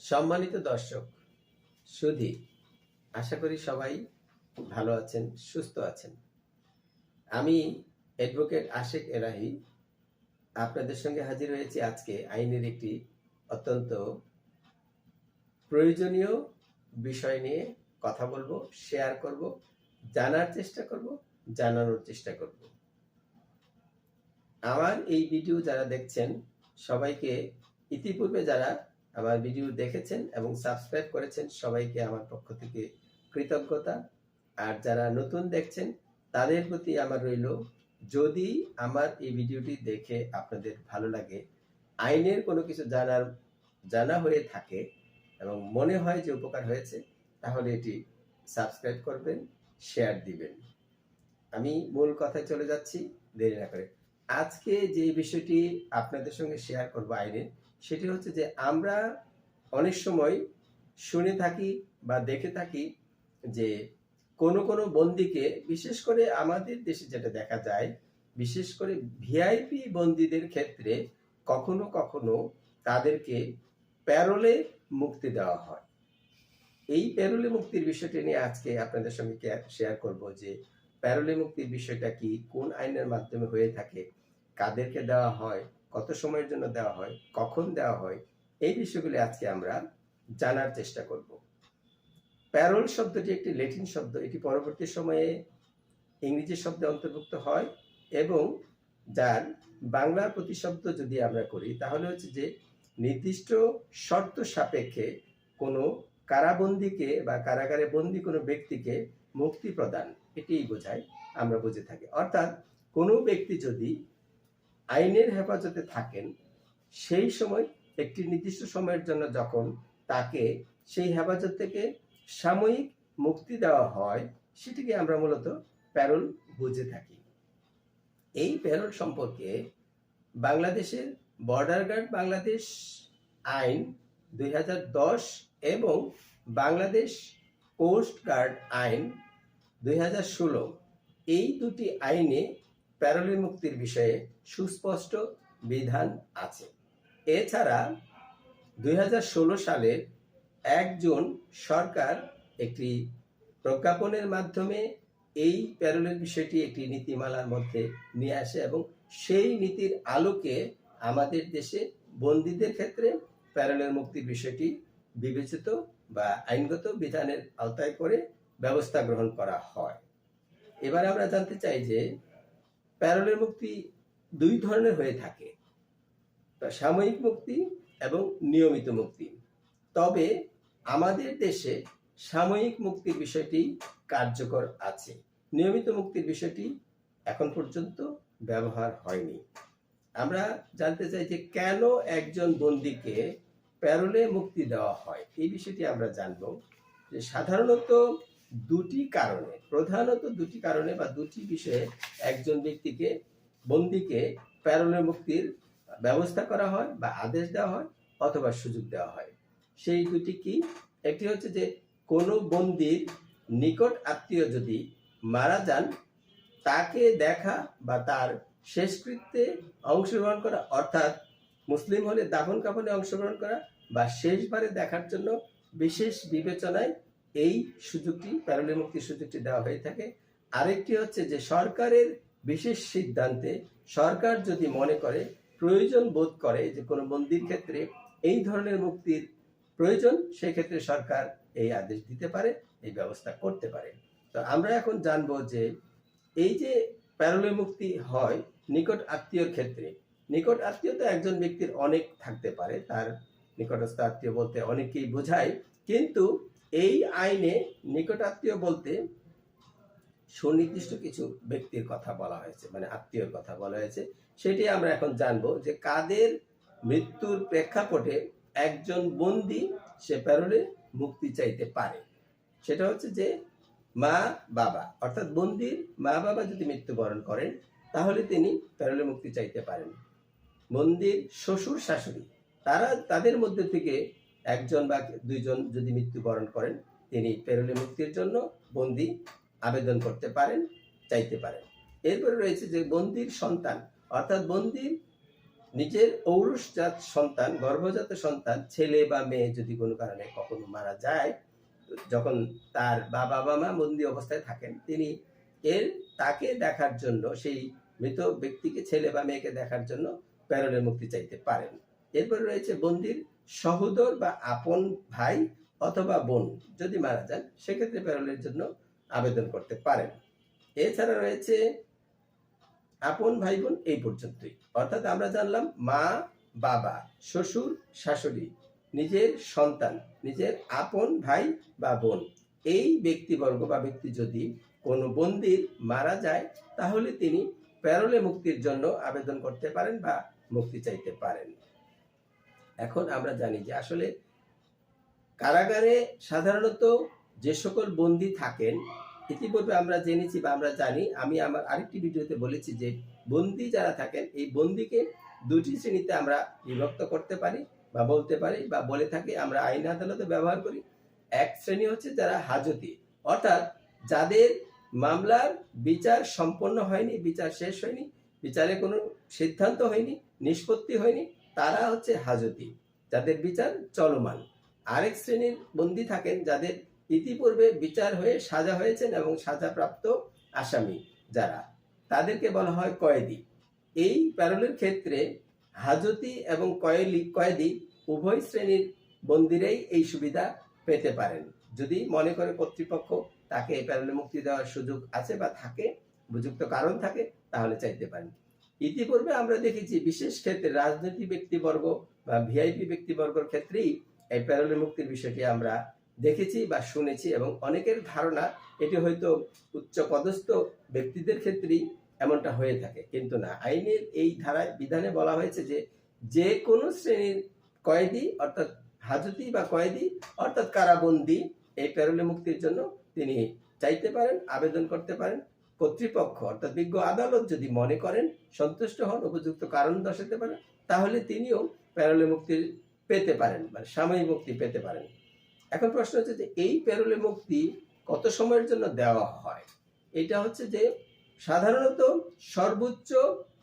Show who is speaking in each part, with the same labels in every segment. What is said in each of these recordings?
Speaker 1: সম্মানিত দর্শক, সুধী, আশা করি সবাই ভালো আছেন, সুস্থ আছেন। আমি অ্যাডভোকেট আশেক এলাহি আপনাদের সঙ্গে হাজির হয়েছি আজকে আইনের একটি অত্যন্ত প্রয়োজনীয় বিষয় নিয়ে কথা বলব শেয়ার করব, জানার চেষ্টা করব, জানানোর চেষ্টা করব। আমার এই ভিডিও যারা দেখছেন, সবাইকে ইতিপূর্বে যারা আমার ভিডিও দেখেছেন এবং সাবস্ক্রাইব করেছেন সবাইকে আমার পক্ষ থেকে কৃতজ্ঞতা। আর যারা নতুন দেখছেন, তাদের প্রতি আমার রইল, যদি আমার এই ভিডিওটি দেখে আপনাদের ভালো লাগে, আইনের কোনো কিছু জানার, জানা হয়ে থাকে এবং মনে হয় যে উপকার হয়েছে, তাহলে এটি সাবস্ক্রাইব করবেন, শেয়ার দিবেন। আমি মূল কথায় চলে যাচ্ছি, দেরি না করে। আজকে যে বিষয়টি আপনাদের সঙ্গে শেয়ার করব আইনের সেটি হচ্ছে যে আমরা অনেক সময় শুনে থাকি বা দেখে থাকি যে কোনো কোনো বন্দিকে, বিশেষ করে আমাদের দেশে যেটা দেখা যায়, বিশেষ করে ভিআইপি বন্দীদের ক্ষেত্রে কখনো কখনো তাদেরকে প্যারোলে মুক্তি দেওয়া হয়। এই প্যারোলে মুক্তির বিষয়টি নিয়ে আজকে আপনাদের সঙ্গে শেয়ার করব যে প্যারোলে মুক্তির বিষয়টা কি, কোন আইনের মাধ্যমে হয়ে থাকে, কাদেরকে দেওয়া হয় কত সময়ের জন্য দেওয়া হয়, কখন দেওয়া হয়, এই বিষয়গুলি আজকে আমরা জানার চেষ্টা করব। প্যারোল শব্দটি একটি ল্যাটিন শব্দ, এটি পরবর্তী সময়ে ইংরেজি শব্দে অন্তর্ভুক্ত হয় এবং যার বাংলা প্রতিশব্দ যদি আমরা করি, তাহলে হচ্ছে যে নির্দিষ্ট শর্ত সাপেক্ষে কোনো কারাবন্দিকে বা কারাগারে বন্দী কোনো ব্যক্তিকে মুক্তি প্রদান, এটিই বোঝায়, আমরা বুঝে থাকি। অর্থাৎ কোনো ব্যক্তি যদি আইনের হেফাজতে থাকেন, সেই সময় একটি নির্দিষ্ট সময়ের জন্য যখন তাকে সেই হেফাজত থেকে সাময়িক মুক্তি দেওয়া হয়, সেটিকে আমরা মূলত প্যারোল বুঝে থাকি। এই প্যারোল সম্পর্কে বাংলাদেশের বর্ডার গার্ড বাংলাদেশ আইন দুই হাজার দশ এবং বাংলাদেশ কোস্ট গার্ড আইন দুই হাজার ষোলো এই দুটি আইনে প্যারোলে মুক্তির বিষয়ে সুস্পষ্ট বিধান আছে। এছাড়া দুই হাজার ষোলো সালের এক জুন সরকার একটি প্রজ্ঞাপনের মাধ্যমে এই প্যারোলের বিষয়টি একটি নীতিমালার মধ্যে নিয়ে আসে এবং সেই নীতির আলোকে আমাদের দেশে বন্দীদের ক্ষেত্রে প্যারোলের মুক্তির বিষয়টি বিবেচিত বা আইনগত বিধানের আওতায় করে ব্যবস্থা গ্রহণ করা হয়। এবার আমরা জানতে চাই যে প্যারোলের মুক্তি দুই ধরনের হয়ে থাকে। সাময়িক মুক্তি এবং নিয়মিত মুক্তি। তবে আমাদের দেশে সাময়িক মুক্তির বিষয়টি কার্যকর আছে। নিয়মিত মুক্তির বিষয়টি এখন পর্যন্ত ব্যবহার হয়নি। আমরা জানতে চাই যে কেন একজন বন্দীকে প্যারোলে মুক্তি দেওয়া হয়? এই বিষয়টি আমরা জানব যে সাধারণত দুটি কারণে, প্রধানত দুটি কারণে বা দুটি বিষয়ে একজন ব্যক্তিকে বন্দিকে প্যারোলে মুক্তির ব্যবস্থা করা হয় বা আদেশ দেওয়া হয় অথবা সুযোগ দেওয়া হয়। সেই দুটি কি? একটি হচ্ছে যে কোনো বন্দির নিকট আত্মীয় যদি মারা যান, তাকে দেখা বা তার শেষকৃত্যে অংশগ্রহণ করা, অর্থাৎ মুসলিম হলে দাফন কাফনে অংশগ্রহণ করা বা শেষবারে দেখার জন্য বিশেষ বিবেচনায় এই সুযোগটি প্যারোলে মুক্তির সুযোগটি দেওয়া হয়ে থাকে। আরেকটি হচ্ছে যে সরকারের বিশেষ সিদ্ধান্তে সরকার যদি মনে করে, প্রয়োজন বোধ করে যে কোনো বন্দির ক্ষেত্রে এই ধরনের মুক্তির প্রয়োজন, সেক্ষেত্রে সরকার এই আদেশ দিতে পারে, এই ব্যবস্থা করতে পারে। তো আমরা এখন জানব যে এই যে প্যারোলে মুক্তি হয় নিকট আত্মীয়র ক্ষেত্রে, নিকট আত্মীয় তো একজন ব্যক্তির অনেক থাকতে পারে, তার নিকটস্থ আত্মীয় বলতে অনেকেই বোঝায়, কিন্তু এই আইনে নিকট আত্মীয় বলতে সুনির্দিষ্ট কিছু ব্যক্তির কথা বলা হয়েছে মানে আত্মীয়র কথা বলা হয়েছে, সেটি আমরা এখন জানব যে কাদের মৃত্যুর প্রেক্ষাপটে একজন বন্দি সে প্যারোলে মুক্তি চাইতে পারে। সেটা হচ্ছে যে মা, বাবা, অর্থাৎ বন্দির মা, বাবা যদি মৃত্যুবরণ করেন, তাহলে তিনি প্যারোলে মুক্তি চাইতে পারেন। বন্দির শ্বশুর, শাশুড়ি, তারা তাদের মধ্যে থেকে একজন বা দুইজন যদি মৃত্যুবরণ করেন, তিনি প্যারোলে মুক্তির জন্য বন্দি আবেদন করতে পারেন, চাইতে পারেন। এরপরে রয়েছে যে বন্দির সন্তান, অর্থাৎ বন্দির নিজের ঔরসজাত সন্তান, গর্ভজাত সন্তান, ছেলে বা মেয়ে যদি কোনো কারণে কখনো মারা যায়, যখন তার বা বাবা মা বন্দি অবস্থায় থাকেন, তিনি এর তাকে দেখার জন্য, সেই মৃত ব্যক্তিকে ছেলে বা মেয়েকে দেখার জন্য প্যারোলে মুক্তি চাইতে পারেন। এরপরে রয়েছে বন্দির সহোদর বা আপন ভাই অথবা বোন যদি মারা যান, সেক্ষেত্রে প্যারোলের জন্য আবেদন করতে পারেন। এছাড়া রয়েছে আপন ভাই বোন এই পর্যন্তই। অর্থাৎ আমরা জানলাম মা, বাবা, শ্বশুর, শাশুড়ি, নিজের সন্তান, নিজের আপন ভাই বা বোন। এই ব্যক্তিবর্গ বা ব্যক্তি যদি কোনো বন্দির মারা যায়, তাহলে তিনি প্যারোলে মুক্তির জন্য আবেদন করতে পারেন বা মুক্তি চাইতে পারেন। এখন আমরা জানি যে আসলে কারাগারে সাধারণত যে সকল বন্দী থাকেন, ইতিপূর্বে আমরা জেনেছি বা আমরা জানি, আমি আমার আরেকটি ভিডিওতে বলেছি যে বন্দি যারা থাকেন, এই বন্দিকে দুটি শ্রেণীতে আমরা বিভক্ত করতে পারি বা বলতে পারি বা বলে থাকি, আমরা আইন আদালতে ব্যবহার করি। এক শ্রেণি হচ্ছে যারা হাজতি, অর্থাৎ যাদের মামলার বিচার সম্পন্ন হয়নি, বিচার শেষ হয়নি, বিচারে কোনো সিদ্ধান্ত হয়নি, নিষ্পত্তি হয়নি, তারা হচ্ছে হাজতি, যাদের বিচার চলমান। আরেক শ্রেণির বন্দী থাকেন, যাদের ইতিপূর্বে বিচার হয়ে সাজা হয়েছেন এবং সাজাপ্রাপ্ত আসামি যারা। তাদেরকে বলা হয় কয়েদি। এই প্যারোলের ক্ষেত্রে হাজতি এবং কয়েলি, কয়েদি উভয় শ্রেণির বন্দিরেই এই সুবিধা পেতে পারেন। যদি মনে করে কর্তৃপক্ষ তাকে এই প্যারোলে মুক্তি দেওয়ার সুযোগ আছে বা থাকে, উপযুক্ত কারণ থাকে, তাহলে চাইতে পারেন। ইতিপূর্বে আমরা দেখেছি বিশেষ ক্ষেত্রে রাজনৈতিক ব্যক্তিবর্গ বা ভিআইপি ব্যক্তিবর্গর ক্ষেত্রেই এই প্যারোলে মুক্তির বিষয়টি আমরা দেখেছি বা শুনেছি এবং অনেকের ধারণা এটি হয়তো উচ্চ পদস্থ ব্যক্তিদের ক্ষেত্রেই এমনটা হয়ে থাকে। কিন্তু না, আইনের এই ধারায় বিধানে বলা হয়েছে যে যে কোনো শ্রেণির কয়েদি অর্থাৎ হাজতি বা কয়েদি অর্থাৎ কারাবন্দি এই প্যারোলে মুক্তির জন্য তিনি চাইতে পারেন, আবেদন করতে পারেন। কর্তৃপক্ষ অর্থাৎ বিজ্ঞ আদালত যদি মনে করেন সন্তুষ্ট হন, উপযুক্ত কারণ দর্শাতে পারেন, তাহলে তিনিও প্যারোলে মুক্তি পেতে পারেন মানে সাময়িক মুক্তি পেতে পারেন। এখন প্রশ্ন হচ্ছে যে এই প্যারোলে মুক্তি কত সময়ের জন্য দেওয়া হয়? এটা হচ্ছে যে সাধারণত সর্বোচ্চ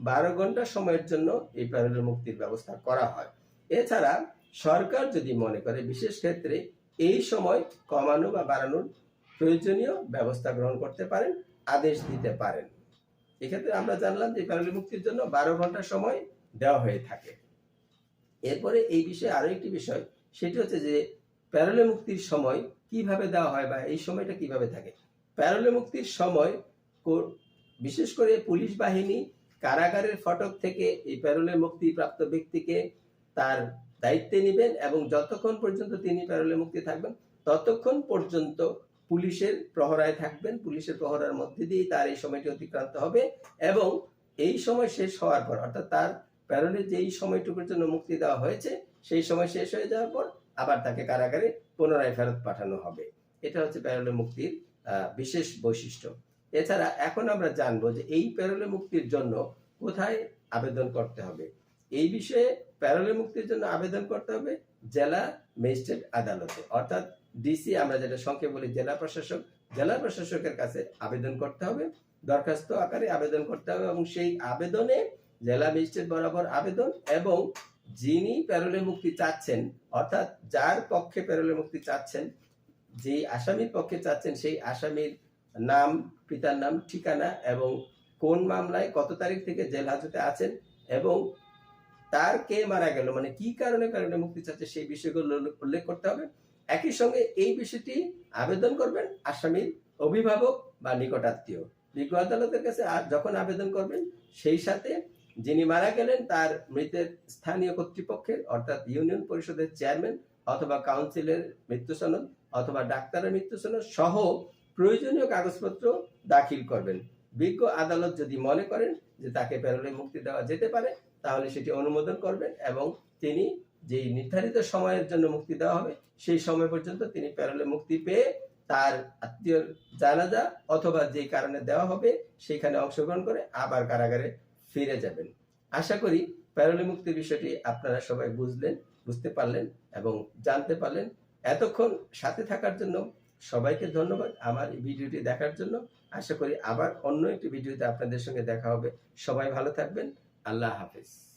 Speaker 1: বারো ঘণ্টা সময়ের জন্য এই প্যারোলে মুক্তির ব্যবস্থা করা হয়। এছাড়া সরকার যদি মনে করে বিশেষ ক্ষেত্রে এই সময় কমানো বা বাড়ানোর প্রয়োজনীয় ব্যবস্থা গ্রহণ করতে পারেন, আদেশ দিতে পারেন। এক্ষেত্রে আমরা জানলাম যে প্যারোলে মুক্তির জন্য বারো ঘণ্টা সময় দেওয়া হয়ে থাকে। এরপরে এই বিষয়ে আরও একটি বিষয়, সেটি হচ্ছে যে প্যারোলে মুক্তির সময় কীভাবে দেওয়া হয় বা এই সময়টা কীভাবে থাকে? প্যারোলে মুক্তির সময় বিশেষ করে পুলিশ বাহিনী কারাগারের ফটক থেকে এই প্যারোলে মুক্তিপ্রাপ্ত ব্যক্তিকে তার দায়িত্বে নেবেন এবং যতক্ষণ পর্যন্ত তিনি প্যারোলে মুক্তি থাকবেন, ততক্ষণ পর্যন্ত পুলিশের প্রহরায় থাকবেন। পুলিশের প্রহরার মধ্যে দিয়ে তার এই সময়টি অতিক্রান্ত হবে এবং এই সময় শেষ হওয়ার পর, অর্থাৎ তার প্যারোলে যেই সময়টুকুর জন্য মুক্তি দেওয়া হয়েছে, সেই সময় শেষ হয়ে যাওয়ার পর আবার তাকে কারাগারে পুনরায় ফেরত পাঠানো হবে। এটা হচ্ছে প্যারোলে মুক্তির বিশেষ বৈশিষ্ট্য। এছাড়া এখন আমরা জানব যে এই প্যারোলে মুক্তির জন্য কোথায় আবেদন করতে হবে। এই বিষয়ে প্যারোলে মুক্তির জন্য আবেদন করতে হবে জেলা ম্যাজিস্ট্রেট আদালতে। অর্থাৎ ডিসি আমরা যেটা সংক্ষেপে বলি জেলা প্রশাসক, জেলা প্রশাসকের কাছে আবেদন করতে হবে, দরখাস্ত আকারে আবেদন করতে হবে এবং সেই আবেদনে জেলা ম্যাজিস্ট্রেট বরাবর আবেদন এবং যিনি প্যারোলে মুক্তি চাচ্ছেন, অর্থাৎ যার পক্ষে প্যারোলে মুক্তি চাচ্ছেন, যেই আসামির পক্ষে চাচ্ছেন, সেই আসামির নাম, পিতার নাম, ঠিকানা এবং কোন মামলায় কত তারিখ থেকে জেল হাজতে আছেন এবং তার কে মারা গেল মানে কি কারণে কারণে মুক্তি চাচ্ছে সেই বিষয়গুলো উল্লেখ- করতে হবে। একই সঙ্গে এই বিষয়টি আবেদন করবেন আসামির অভিভাবক বা নিকটাত্মীয় বিজ্ঞ আদালতের কাছে যখন আবেদন করবেন, সেই সাথে যিনি মারা গেলেন তার মৃতের স্থানীয় কর্তৃপক্ষের, অর্থাৎ ইউনিয়ন পরিষদের চেয়ারম্যান অথবা কাউন্সিলের মৃত্যু সনদ অথবা ডাক্তারের মৃত্যু সনদ সহ প্রয়োজনীয় কাগজপত্র দাখিল করবেন। বিজ্ঞ আদালত যদি মনে করেন যে তাকে প্যারোলে মুক্তি দেওয়া যেতে পারে, তাহলে সেটি অনুমোদন করবেন এবং তিনি যেই নির্ধারিত সময়ের জন্য মুক্তি দেওয়া হবে, সেই সময় পর্যন্ত তিনি প্যারোলে মুক্তি পেয়ে তার আত্মীয় জানাজা অথবা যেই কারণে দেওয়া হবে সেইখানে অংশগ্রহণ করে আবার কারাগারে ফিরে যাবেন। আশা করি প্যারোলে মুক্তির বিষয়টি আপনারা সবাই বুঝলেন, বুঝতে পারলেন এবং জানতে পারলেন। এতক্ষণ সাথে থাকার জন্য সবাইকে ধন্যবাদ আমার এই ভিডিওটি দেখার জন্য। আশা করি আবার অন্য একটি ভিডিওতে আপনাদের সঙ্গে দেখা হবে। সবাই ভালো থাকবেন। আল্লাহ হাফেজ।